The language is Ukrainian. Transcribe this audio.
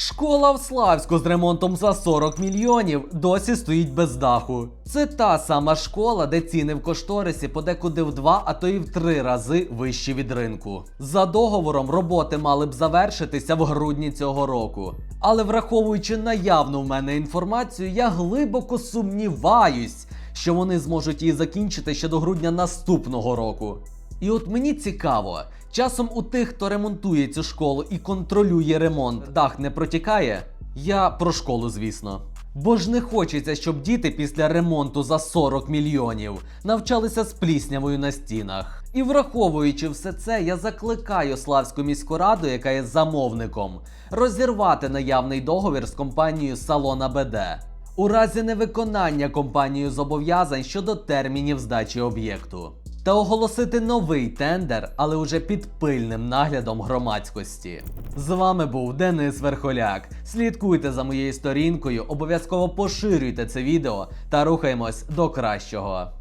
Школа в Славську з ремонтом за 40 мільйонів досі стоїть без даху. Це та сама школа, де ціни в кошторисі подекуди в два, а то й в три рази вищі від ринку. За договором роботи мали б завершитися в грудні цього року. Але враховуючи наявну в мене інформацію, я глибоко сумніваюсь, що вони зможуть її закінчити ще до грудня наступного року. І от мені цікаво, часом у тих, хто ремонтує цю школу і контролює ремонт, дах не протікає? Я про школу, звісно. Бо ж не хочеться, щоб діти після ремонту за 40 мільйонів навчалися з пліснявою на стінах. І враховуючи все це, я закликаю Славську міську раду, яка є замовником, розірвати наявний договір з компанією Салона БД у разі невиконання компанією зобов'язань щодо термінів здачі об'єкту. Та оголосити новий тендер, але уже під пильним наглядом громадськості. З вами був Денис Верхоляк. Слідкуйте за моєю сторінкою, обов'язково поширюйте це відео та рухаємось до кращого.